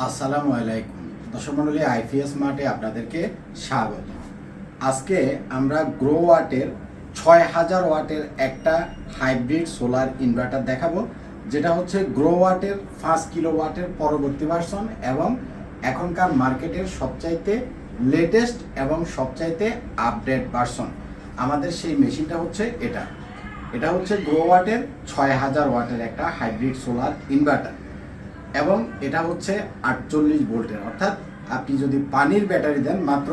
আসসালামু আলাইকুম। দর্শক মণ্ডলী, আইপিএস মার্টে আপনাদেরকে স্বাগত। আজকে আমরা গ্রো ওয়াটের ছয় হাজার ওয়াটের একটা হাইব্রিড সোলার ইনভার্টার দেখাবো, যেটা হচ্ছে গ্রো ওয়াটের পাঁচ কিলো ওয়াটের পরবর্তী ভার্সন এবং এখনকার মার্কেটের সবচাইতে লেটেস্ট এবং সবচাইতে আপডেট ভার্সন। আমাদের সেই মেশিনটা হচ্ছে এটা। এটা হচ্ছে গ্রো ওয়াটের ছয় হাজার ওয়াটের একটা হাইব্রিড সোলার ইনভার্টার। এবং এটা হচ্ছে আটচল্লিশ ভোল্টের। অর্থাৎ আপনি যদি পানির ব্যাটারি দেন, মাত্র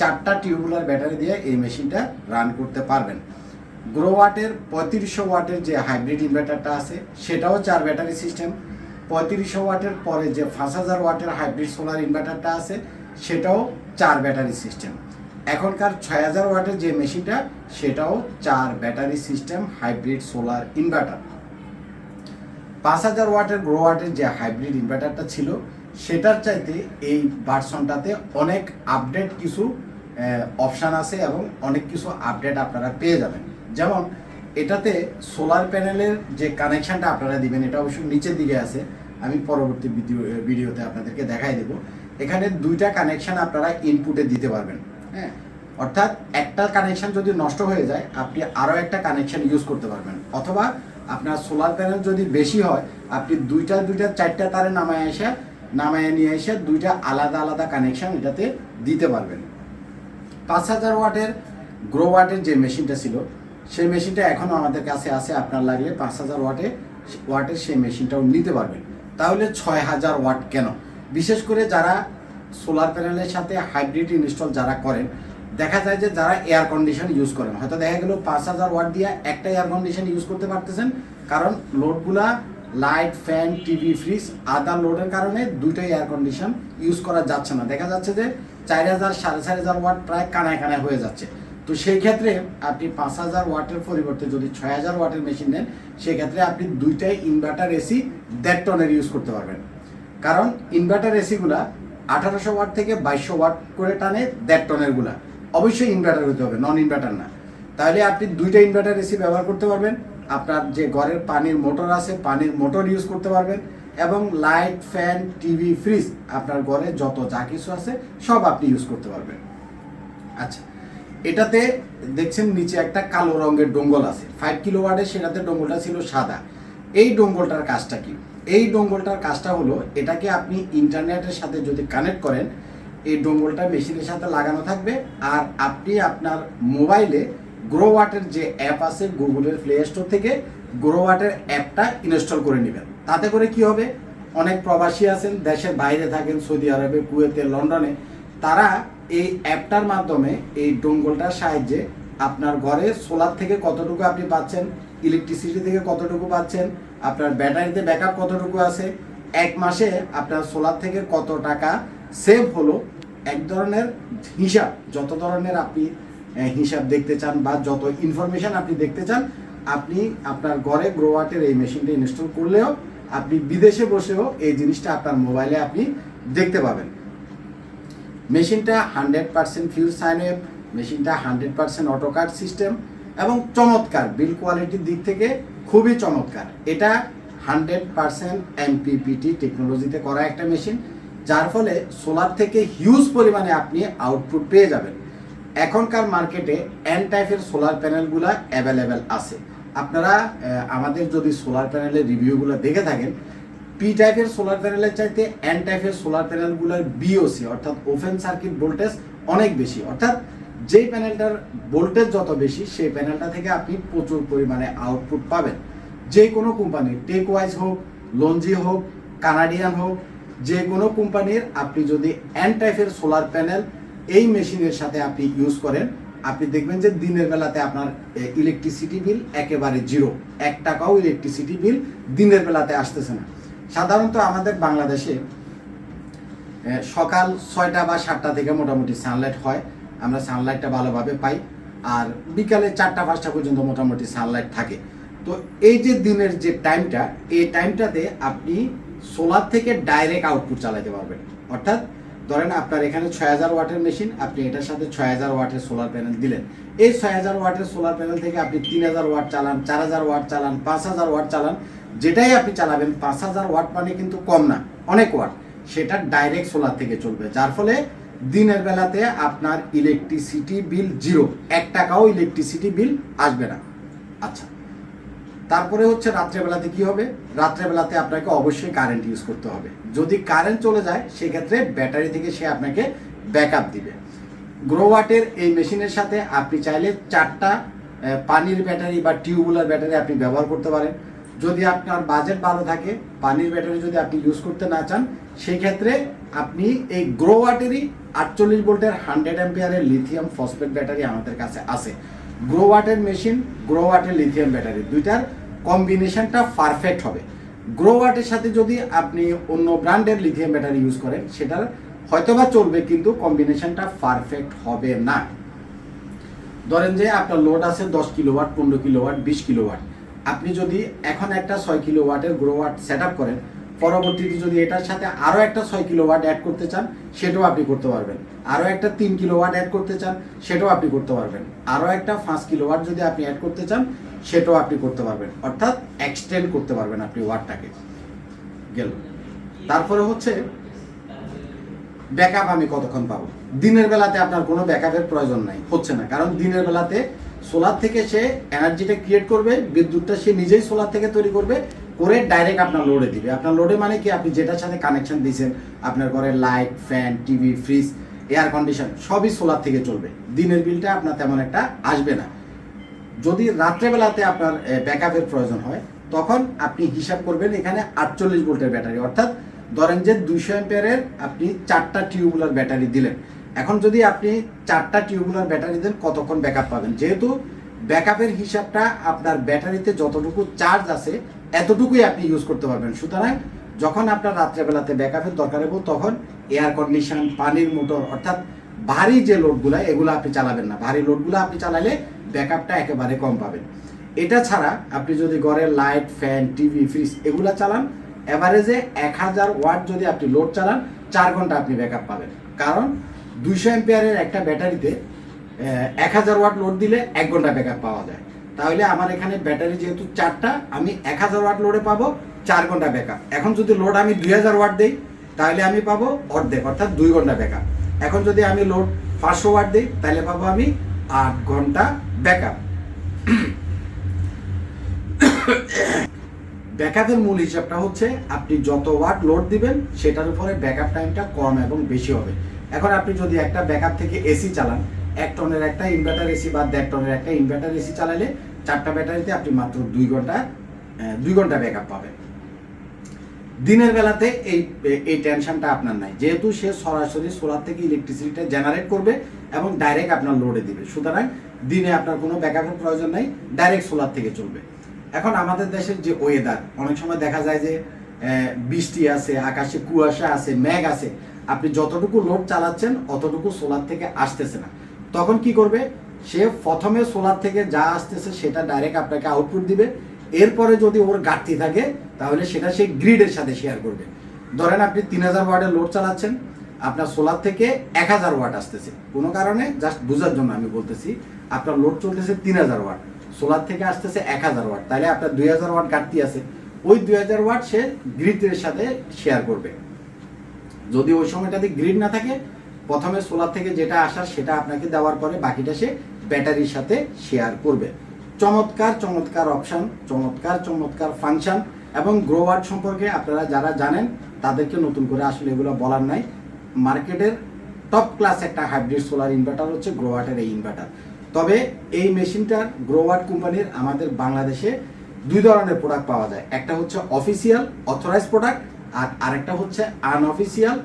চারটা টিউবুলার ব্যাটারি দিয়ে এই মেশিনটা রান করতে পারবেন। গ্রো ওয়াটের পঁয়ত্রিশশো ওয়াটের যে হাইব্রিড ইনভার্টারটা আছে, সেটাও চার ব্যাটারি সিস্টেম। পঁয়ত্রিশশো ওয়াটের পরে যে পাঁচ হাজার ওয়াটের হাইব্রিড সোলার ইনভার্টারটা আছে, সেটাও চার ব্যাটারি সিস্টেম। এখনকার ছয় হাজার ওয়াটের যে মেশিনটা, সেটাও চার battery system hybrid solar inverter. পাঁচ হাজার ওয়াটের গ্রো ওয়াটের যে হাইব্রিড ইনভার্টারটা ছিল, সেটার চাইতে এই ভার্সনটাতে অনেক আপডেট কিছু অপশান আছে এবং অনেক কিছু আপডেট আপনারা পেয়ে যাবেন। যেমন, এটাতে সোলার প্যানেলের যে কানেকশানটা আপনারা দিবেন, এটা অবশ্য নিচের দিকে আছে, আমি পরবর্তী ভিডিও, ভিডিওতে আপনাদেরকে দেখাই দেব। এখানে দুইটা কানেকশান আপনারা ইনপুটে দিতে পারবেন হ্যাঁ? অর্থাৎ একটা কানেকশন যদি নষ্ট হয়ে যায়, আপনি আরও একটা কানেকশন ইউজ করতে পারবেন। অথবা আপনার সোলার প্যানেল যদি বেশি হয়, আপনি দুইটা দুইটা, চারটা তারে নামায় এসে, নামায় নিয়ে এসে দুইটা আলাদা আলাদা কানেকশন এটাতে দিতে পারবেন। পাঁচ হাজার ওয়াটের গ্রো ওয়াটের যে মেশিনটা ছিল, সেই মেশিনটা এখনও আমাদের কাছে আছে, আপনার লাগলে পাঁচ হাজার ওয়াটে, ওয়াটের সেই মেশিনটাও নিতে পারবেন। তাহলে ছয় হাজার ওয়াট কেন? বিশেষ করে যারা সোলার প্যানেলের সাথে হাইব্রিড ইনস্টল যারা করেন দেখা যায় যে যারা এয়ার কন্ডিশন ইউজ করেন। হয়তো দেখা গেল পাঁচ হাজার ওয়াট দিয়ে একটা এয়ার কন্ডিশন ইউজ করতে পারতেছেন, কারণ লোডগুলা light fan TV fridge other লোডের কারণে দুইটাই এয়ার কন্ডিশন ইউজ করা যাচ্ছে না। দেখা যাচ্ছে যে চার হাজার, সাড়ে চার হাজার ওয়াট প্রায় কানায় কানায় হয়ে যাচ্ছে। তো সেই ক্ষেত্রে আপনি পাঁচ হাজার ওয়াটের পরিবর্তে যদি ছয় হাজার ওয়াটের মেশিন নেন সেক্ষেত্রে আপনি দুইটাই ইনভার্টার এসি দেড় টনের ইউজ করতে পারবেন। কারণ ইনভার্টার এসিগুলা আঠারোশো ওয়াট থেকে বাইশশো ওয়াট করে টানে দেড় টনেরগুলা অবশ্যই ইনভার্টার হতে হবে নন ইনভার্টার না। তাহলে আপনি দুইটা ইনভার্টার এসি ব্যবহার করতে পারবেন, আপনার যে ঘরের পানির মোটর আছে, পানির মোটর ইউজ করতে পারবেন, এবং লাইট ফ্যান টিভি ফ্রিজ আপনার ঘরে যত যা কিছু আছে, সব আপনি ইউজ করতে পারবেন। আচ্ছা এটাতে দেখছেন নিচে একটা কালো রঙের ডোঙ্গল আছে। ফাইভ কিলো ওয়ার্ডের সেটাতে ডোঙ্গলটা ছিল সাদা। এই ডোঙ্গলটার কাজটা কি? এই ডোঙ্গলটার কাজটা হলো, এটাকে আপনি ইন্টারনেটের সাথে যদি কানেক্ট করেন এই ডোঙ্গলটা মেশিনের সাথে লাগানো থাকবে। আর আপনি আপনার মোবাইলে গ্রো ওয়াটের যে অ্যাপ আছে গুগলের প্লে স্টোর থেকে গ্রো ওয়াটের অ্যাপটা ইনস্টল করে নেবেন। তাতে করে কি হবে? অনেক প্রবাসী আছেন, দেশের বাইরে থাকেন, সৌদি আরবে, কুয়েতে, লন্ডনে। তারা এই অ্যাপটার মাধ্যমে এই ডোঙ্গলটার সাহায্যে আপনার ঘরে সোলার থেকে কতটুকু আপনি পাচ্ছেন ইলেকট্রিসিটি থেকে কতটুকু পাচ্ছেন, আপনার ব্যাটারিতে ব্যাকআপ কতটুকু আছে, এক মাসে আপনার সোলার থেকে কত টাকা সেভ হলো এক ধরনের হিসাব। যত ধরনের আপনি হিসাব দেখতে চান বা যত ইনফরমেশন আপনি দেখতে চান, আপনি আপনার ঘরে গ্রোয়াটের এই মেশিনটা ইনস্টল করলেও, আপনি বিদেশে বসেও এই জিনিসটা আপনার মোবাইলে আপনি দেখতে পাবেন। মেশিনটা hundred percent fuse sine wave মেশিনটা hundred percent auto cut system এবং চমৎকার বিল কোয়ালিটির দিক থেকে খুবই চমৎকার। এটা হান্ড্রেড পার্সেন্ট এমপিপিটি টেকনোলজিতে করা একটা মেশিন যার ফলে সোলার থেকে হিউজ পরিমাণে আপনি আউটপুট পেয়ে যাবেন। এখনকার মার্কেটে এন টাইপের সোলার প্যানেলগুলো অ্যাভেলেবেল আছে। আপনারা আমাদের যদি সোলার প্যানেলের রিভিউগুলো দেখে থাকেন পি টাইপের সোলার প্যানেলের চাইতে এন টাইপের সোলার প্যানেলগুলোর বিওসি অর্থাৎ ওপেন সার্কিট ভোল্টেজ অনেক বেশি। অর্থাৎ যেই প্যানেলটার ভোল্টেজ যত বেশি, সেই প্যানেলটা থেকে আপনি প্রচুর পরিমাণে আউটপুট পাবেন। যে কোনো কোম্পানির টেক ওয়াইজ হোক লঞ্জি হোক কানাডিয়ান হোক যে কোনো কোম্পানির আপনি যদি এন টাইপের সোলার প্যানেল এই মেশিনের সাথে আপনি ইউজ করেন, আপনি দেখবেন যে দিনের বেলাতে আপনার ইলেকট্রিসিটি বিল একেবারে জিরো এক টাকাও ইলেকট্রিসিটি বিল দিনের বেলাতে আসতেছে না। সাধারণত আমাদের বাংলাদেশে সকাল ছয়টা বা সাতটা থেকে মোটামুটি সানলাইট হয়। আমরা সানলাইটটা ভালোভাবে পাই। আর বিকালে চারটা, পাঁচটা পর্যন্ত মোটামুটি সানলাইট থাকে। তো এই যে দিনের যে টাইমটা এই টাইমটাতে আপনি সোলার থেকে ডাইরেক্ট আউটপুট চালাতে পারবেন। অর্থাৎ ধরেন আপনার এখানে ছয় হাজার ওয়াটের মেশিন, আপনি এটার সাথে ছয় হাজার ওয়াটের সোলার প্যানেল দিলেন। এই ছয় হাজার ওয়াটের সোলার প্যানেল থেকে আপনি তিন হাজার ওয়াট চালান, চার হাজার ওয়াট চালান, পাঁচ হাজার ওয়াট চালান, যেটাই আপনি চালাবেন, পাঁচ হাজার ওয়াট মানে কিন্তু কম না, অনেক ওয়াট। সেটা ডাইরেক্ট সোলার থেকে চলবে, যার ফলে দিনের বেলাতে আপনার ইলেকট্রিসিটি বিল জিরো এক টাকাও ইলেকট্রিসিটি বিল আসবে না। আচ্ছা তারপরে হচ্ছে রাত্রেবেলাতে কি হবে? রাত্রেবেলাতে আপনাকে অবশ্যই কারেন্ট ইউজ করতে হবে। যদি কারেন্ট চলে যায়, সেক্ষেত্রে ব্যাটারি থেকে সে আপনাকে ব্যাকআপ দিবে। গ্রোওয়াটের এই মেশিনের সাথে আপনি চাইলে চারটা পানির ব্যাটারি বা টিউবুলার ব্যাটারি আপনি ব্যবহার করতে পারেন। যদি আপনার বাজেট ভালো থাকে, পানির ব্যাটারি যদি আপনি ইউজ করতে না চান সেই ক্ষেত্রে আপনি এই গ্রোওয়াটেরই আটচল্লিশ ভোল্টের হান্ড্রেড অ্যাম্পিয়ারের লিথিয়াম ফসফেট ব্যাটারি আমাদের কাছে আছে। গ্রোওয়াটের মেশিন গ্রোওয়াটের লিথিয়াম ব্যাটারি দুইটার কম্বিনেশনটা পারফেক্ট হবে। গ্রোওয়াটের সাথে যদি আপনি অন্য ব্র্যান্ডের লিথিয়াম ব্যাটারি ইউজ করেন, সেটার হয়তোবা চলবে, কিন্তু কম্বিনেশনটা পারফেক্ট হবে না। ধরেন যে আপনার লোড আছে দশ কিলোওয়াট পনেরো কিলোওয়াট বিশ কিলোওয়াট আপনি যদি এখন একটা ছয় কিলোওয়াটের গ্রোওয়াট সেট আপ করেন, পরবর্তীতে যদি এটার সাথে আরও একটা ছয় কিলোওয়াট অ্যাড করতে চান, সেটাও আপনি করতে পারবেন। আরও একটা তিন কিলোওয়াট অ্যাড করতে চান, সেটাও আপনি করতে পারবেন। আরও একটা পাঁচ কিলোওয়াট যদি আপনি অ্যাড করতে চান সেটাও আপনি করতে পারবেন। অর্থাৎ এক্সটেন্ড করতে পারবেন আপনি ওয়ার্ডটাকে গেল। তারপরে হচ্ছে ব্যাকআপ আমি কতক্ষণ পাবো? দিনের বেলাতে আপনার কোনো ব্যাকআপের প্রয়োজন নাই। হচ্ছে না। কারণ দিনের বেলাতে সোলার থেকে সে এনার্জিটা ক্রিয়েট করবে, বিদ্যুৎটা সে নিজেই সোলার থেকে তৈরি করবে, করে ডাইরেক্ট আপনার লোডে দিবে। আপনার লোডে মানে কি? আপনি যেটার সাথে কানেকশন দিয়েছেন, আপনার ঘরে light fan TV fridge air condition সবই সোলার থেকে চলবে। দিনের বিলটা আপনার তেমন একটা আসবে না। যদি রাত্রেবেলাতে আপনার ব্যাকআপের প্রয়োজন হয়, তখন আপনি হিসাব করবেন এখানে আটচল্লিশ ভোল্টের ব্যাটারি। অর্থাৎ ধরেন যে দুইশো অ্যাম্পিয়ারের আপনি চারটা টিউবুলার ব্যাটারি দিলেন। এখন যদি আপনি চারটা টিউবুলার ব্যাটারি দেন, কতক্ষণ ব্যাকআপ পাবেন? যেহেতু ব্যাকআপের হিসাবটা আপনার ব্যাটারিতে যতটুকু চার্জ আছে, এতটুকুই আপনি ইউজ করতে পারবেন। সুতরাং যখন আপনার রাত্রেবেলাতে ব্যাকআপের দরকার হবে তখন এয়ার কন্ডিশন পানির মোটর অর্থাৎ ভারী যে লোডগুলো এগুলো আপনি চালাবেন না। ভারী লোডগুলো আপনি চালালে ব্যাকআপটা একেবারে কম পাবেন। এটা ছাড়া আপনি যদি ঘরে লাইট, ফ্যান, টিভি, ফ্রিজ এগুলো চালান অ্যাভারেজে এক হাজার ওয়াট যদি আপনি লোড চালান, চার ঘণ্টা আপনি ব্যাকআপ পাবেন। কারণ দুইশো অ্যাম্পিয়ারের একটা ব্যাটারিতে এক হাজার ওয়াট লোড দিলে এক ঘণ্টা ব্যাকআপ পাওয়া যায়। তাহলে আমার এখানে ব্যাটারি যেহেতু চারটা, আমি এক হাজার ওয়াট লোডে পাবো, চার ঘণ্টা ব্যাকআপ। এখন যদি লোড আমি দুই হাজার ওয়াট দিই, তাহলে আমি পাবো অর্ধেক, অর্থাৎ দুই ঘণ্টা ব্যাকআপ। এখন যদি আমি লোড পাঁচশো ওয়াট দিই, তাহলে পাবো আমি আট ঘণ্টা ব্যাকআপ। ব্যাকআপের মূল হিসাবটা হচ্ছে আপনি যত ওয়াট লোড দিবেন, সেটার উপরে ব্যাকআপ টাইমটা কম এবং বেশি হবে। এখন আপনি যদি একটা ব্যাকআপ থেকে এসি চালান, এক টনের একটা ইনভার্টার এসি বা দেড় টনের একটা ইনভার্টার এসি চালালে চারটা ব্যাটারিতে আপনি মাত্র দুই ঘণ্টা দুই ঘণ্টা ব্যাকআপ পাবেন। দিনের বেলাতে এই এই টেনশনটা আপনার নাই। যেহেতু সে সরাসরি সোলার থেকে ইলেকট্রিসিটিটা জেনারেট করবে এবং ডাইরেক্ট আপনার লোডে দিবে। সুতরাং দিনে আপনার কোনো ব্যাকআপের প্রয়োজন নাই ডাইরেক্ট সোলার থেকে চলবে। এখন আমাদের দেশের যে ওয়েদার অনেক সময় দেখা যায় যে বৃষ্টি আছে, আকাশে কুয়াশা আছে, মেঘ আছে, আপনি যতটুকু লোড চালাচ্ছেন, অতটুকু সোলার থেকে আসতেছে না। তখন কি করবে? সে প্রথমে সোলার থেকে যা আসতেছে, সেটা ডাইরেক্ট আপনাকে আউটপুট দিবে। এরপরে যদি ওর ঘাটতি থাকে, তাহলে সেটা সে গ্রিডের সাথে শেয়ার করবে। ধরেন আপনি তিন হাজার ওয়াটের লোড চালাচ্ছেন, আপনার সোলার থেকে এক হাজার ওয়াট আসতেছে। কোনো কারণে জাস্ট বোঝার জন্য আমি বলতেছি, আপনার লোড চলতেছে তিন হাজার ওয়াট সোলার থেকে আসতেছে এক হাজার ওয়াট, তাহলে আপনার দুই হাজার ওয়াট ঘাটতি আছে। ওই দুই হাজার ওয়াট সে গ্রিডের সাথে শেয়ার করবে। যদি ওই সময়টাতে গ্রিড না থাকে, প্রথমে সোলার থেকে যেটা আসার, সেটা আপনাকে দেওয়ার পরে বাকিটা সে ব্যাটারির সাথে শেয়ার করবে। চমৎকার চমৎকার অপশন চমৎকার চমৎকার ফাংশন এবং গ্রোওয়ার্ড সম্পর্কে আপনারা যারা জানেন, তাদেরকে নতুন করে আসলে এগুলো বলার নাই। মার্কেটের টপ ক্লাস একটা হাইব্রিড সোলার ইনভার্টার হচ্ছে গ্রোওয়াটের এই ইনভার্টার তবে এই মেশিনটার গ্রোওয়াট কোম্পানির আমাদের বাংলাদেশে দুই ধরনের প্রোডাক্ট পাওয়া যায়। একটা হচ্ছে অফিসিয়াল অথরাইজ প্রোডাক্ট আর আরেকটা হচ্ছে আনঅফিসিয়াল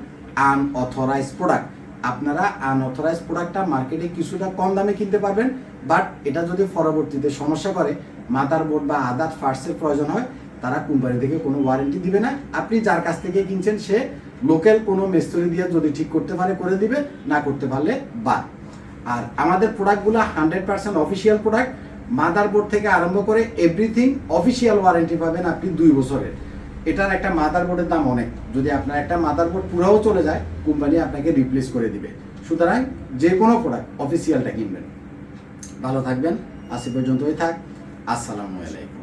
আনঅথরাইজ প্রোডাক্ট আপনারা আনঅথরাইজ প্রোডাক্টটা মার্কেটে কিছুটা কম দামে কিনতে পারবেন বাট এটা যদি পরবর্তীতে সমস্যা করে মাদার বোর্ড বা আদার পার্টসের প্রয়োজন হয়, তারা কোম্পানি থেকে কোনো ওয়ারেন্টি দিবে না। আপনি যার কাছ থেকে কিনছেন, সে লোকাল কোনো মিস্ত্রি দিয়ে যদি ঠিক করতে পারে, করে দিবে, না করতে পারলে বাদ। আর আমাদের প্রোডাক্টগুলো hundred percent official product mother board থেকে আরম্ভ করে এভরিথিং অফিসিয়াল ওয়ারেন্টি পাবেন আপনি দুই বছরের। এটার একটা মাদার বোর্ডের দাম অনেক। যদি আপনার একটা মাদার বোর্ড পুরাও চলে যায় কোম্পানি আপনাকে রিপ্লেস করে দিবে। সুতরাং যে কোনো প্রোডাক্ট অফিসিয়ালটা কিনবেন। ভালো থাকবেন। আজ এ পর্যন্তই থাক। আসসালামু আলাইকুম।